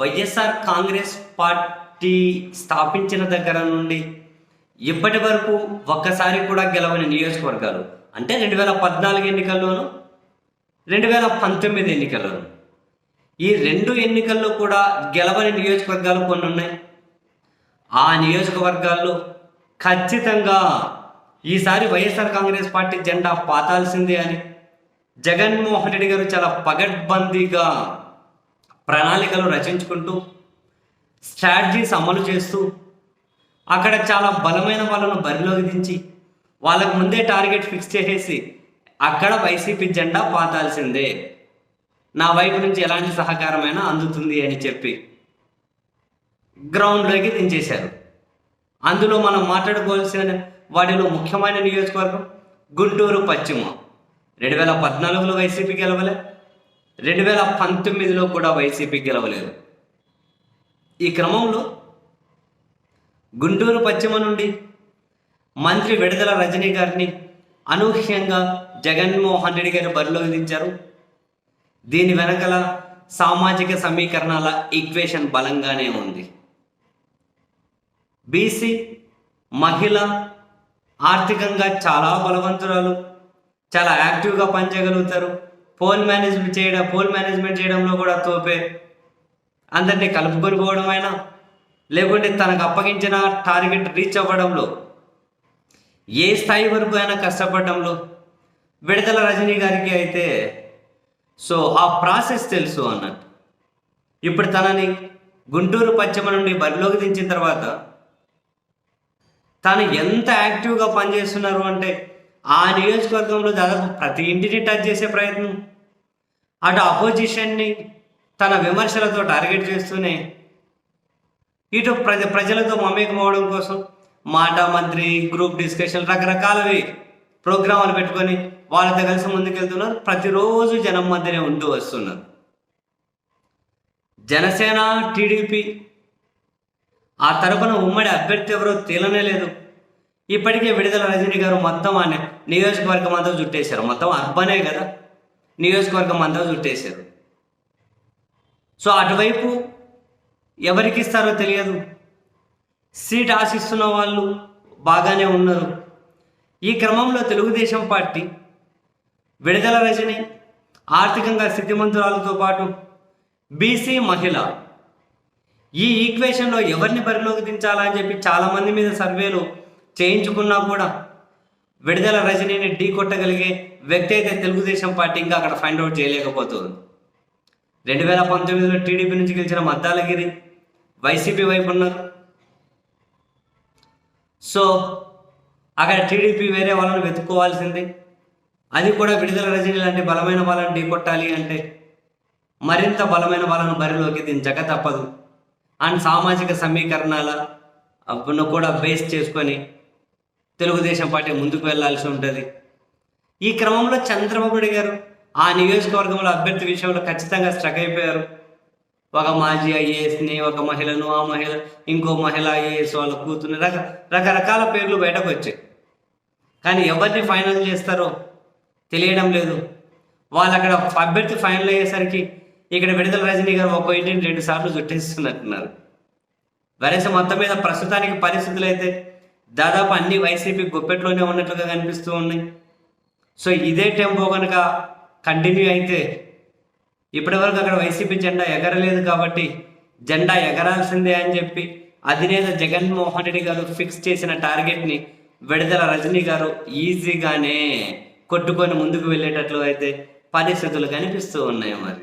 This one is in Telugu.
వైఎస్ఆర్ కాంగ్రెస్ పార్టీ స్థాపించిన దగ్గర నుండి ఇప్పటి వరకు ఒక్కసారి కూడా గెలవని నియోజకవర్గాలు. అంటే రెండు వేల పద్నాలుగు ఎన్నికల్లోనూ రెండు వేల పంతొమ్మిది ఎన్నికల్లోనూ. ఈ రెండు ఎన్నికల్లో కూడా గెలవని నియోజకవర్గాలు కొన్ని ఉన్నాయి. ఆ నియోజకవర్గాల్లో ఖచ్చితంగా ఈసారి వైఎస్ఆర్ కాంగ్రెస్ పార్టీ జెండా పాతాల్సిందే అని జగన్మోహన్ రెడ్డి గారు చాలా పగడ్బందీగా ప్రణాళికలు రచించుకుంటూ స్ట్రాటజీస్ అమలు చేస్తూ అక్కడ చాలా బలమైన వాళ్ళను బరిలోకి దించి వాళ్ళకు ముందే టార్గెట్ ఫిక్స్ చేసేసి అక్కడ వైసీపీ జెండా పాతాల్సిందే. నా వైపు నుంచి ఎలాంటి సహకారమైనా అందుతుంది అని చెప్పి గ్రౌండ్లోకి దించేశారు. అందులో మనం మాట్లాడుకోవాల్సిన వాటిలో ముఖ్యమైన నియోజకవర్గం గుంటూరు పశ్చిమ. రెండు వేల పద్నాలుగులో వైసీపీ గెలవలే. రెండు వేల పంతొమ్మిదిలో కూడా వైసీపీ గెలవలేదు. ఈ క్రమంలో గుంటూరు పశ్చిమ నుండి మంత్రి విడుదల రజనీ గారిని అనూహ్యంగా జగన్మోహన్ రెడ్డి గారు బరిలోకి దించారు దీని వెనకల సామాజిక సమీకరణాల ఈక్వేషన్ బలంగానే ఉంది. బీసీ మహిళ ఆర్థికంగా చాలా బలవంతురాలు చాలా యాక్టివ్గా పనిచేయగలుగుతారు. పోల్ మేనేజ్మెంట్ చేయడం పోల్ మేనేజ్మెంట్ చేయడంలో కూడా తోపే. అందరినీ కలుపుకొని పోవడం అయినా లేకుంటే తనకు అప్పగించిన టార్గెట్ రీచ్ అవ్వడంలో ఏ స్థాయి వరకు అయినా కష్టపడడంలో విడుదల రజనీ గారికి అయితే సో ఆ ప్రాసెస్ తెలుసు అన్నట్టు. ఇప్పుడు తనని గుంటూరు పశ్చిమ నుండి బరిలోకి దించిన తర్వాత తను ఎంత యాక్టివ్గా పనిచేస్తున్నారు అంటే ఆ నియోజకవర్గంలో దాదాపు ప్రతి ఇంటిని టచ్ చేసే ప్రయత్నం. అటు అపోజిషన్ని తన విమర్శలతో టార్గెట్ చేస్తూనే ఇటు ప్రజ ప్రజలతో మమేకం అవడం కోసం మాట మంత్రి గ్రూప్ డిస్కషన్ రకరకాలవి ప్రోగ్రామాలు పెట్టుకొని వాళ్ళతో కలిసి ముందుకెళ్తున్నారు. ప్రతిరోజు జనం మధ్యనే ఉంటూ వస్తున్నారు. జనసేన టీడీపీ ఆ తరపున ఉమ్మడి అభ్యర్థి ఎవరో తేలనే లేదు. ఇప్పటికే విడుదల రజనీ గారు మొత్తం ఆ నియోజకవర్గం అంతా చుట్టేశారు. మొత్తం అర్బనే కదా. నియోజకవర్గం అంతా చుట్టేశారు. సో అటువైపు ఎవరికి ఇస్తారో తెలియదు. సీట్ ఆశిస్తున్న వాళ్ళు బాగానే ఉన్నారు. ఈ క్రమంలో తెలుగుదేశం పార్టీ విడుదల రజని ఆర్థికంగా స్థితిమంతురాలతో పాటు బీసీ మహిళ ఈ ఈక్వేషన్లో ఎవరిని పరిలోకి దించాలని చెప్పి చాలామంది మీద సర్వేలు చేయించుకున్నా కూడా విడుదల రజనీని ఢీ కొట్టగలిగే వ్యక్తి అయితే తెలుగుదేశం పార్టీ ఇంకా అక్కడ ఫైండ్ అవుట్ చేయలేకపోతుంది. రెండు వేల పంతొమ్మిదిలో టీడీపీ నుంచి గెలిచిన మద్దాలగిరి వైసీపీ వైపు ఉన్నారు. సో అక్కడ టీడీపీ వేరే వాళ్ళని వెతుక్కోవాల్సింది. అది కూడా విడుదల రజనీ లాంటి బలమైన వాళ్ళని ఢీకొట్టాలి అంటే మరింత బలమైన వాళ్ళను బరిలోకి దించక తప్పదు. అండ్ సామాజిక సమీకరణాల అప్పును కూడా బేస్ చేసుకొని తెలుగుదేశం పార్టీ ముందుకు వెళ్ళాల్సి ఉంటుంది. ఈ క్రమంలో చంద్రబాబు నాయుడు గారు ఆ నియోజకవర్గంలో అభ్యర్థి విషయంలో ఖచ్చితంగా స్ట్రక్ అయిపోయారు. ఒక మాజీ ఐఏఎస్ని ఒక మహిళను ఆ మహిళ ఇంకో మహిళ ఐఏఎస్ వాళ్ళ కూతుర్ని రక రకరకాల పేర్లు బయటకు వచ్చాయి. కానీ ఎవరిని ఫైనల్ చేస్తారో తెలియడం లేదు. వాళ్ళు అక్కడ అభ్యర్థి ఫైనల్ అయ్యేసరికి ఇక్కడ విడుదల రజనీ గారు ఒక ఇంటిని రెండు సార్లు చుట్టేస్తున్నట్టున్నారు వరస మొత్తం మీద ప్రస్తుతానికి పరిస్థితులు అయితే దాదాపు అన్ని వైసీపీ గుప్పెట్లోనే ఉన్నట్లుగా కనిపిస్తూ ఉన్నాయి. సో ఇదే టెంపో కనుక కంటిన్యూ అయితే ఇప్పటివరకు అక్కడ వైసీపీ జెండా ఎగరలేదు కాబట్టి జెండా ఎగరాల్సిందే అని చెప్పి అధినేత జగన్మోహన్ రెడ్డి గారు ఫిక్స్ చేసిన టార్గెట్ని విడుదల రజనీ గారు ఈజీగానే కొట్టుకొని ముందుకు వెళ్ళేటట్లు అయితే పరిస్థితులు కనిపిస్తూ ఉన్నాయి మరి.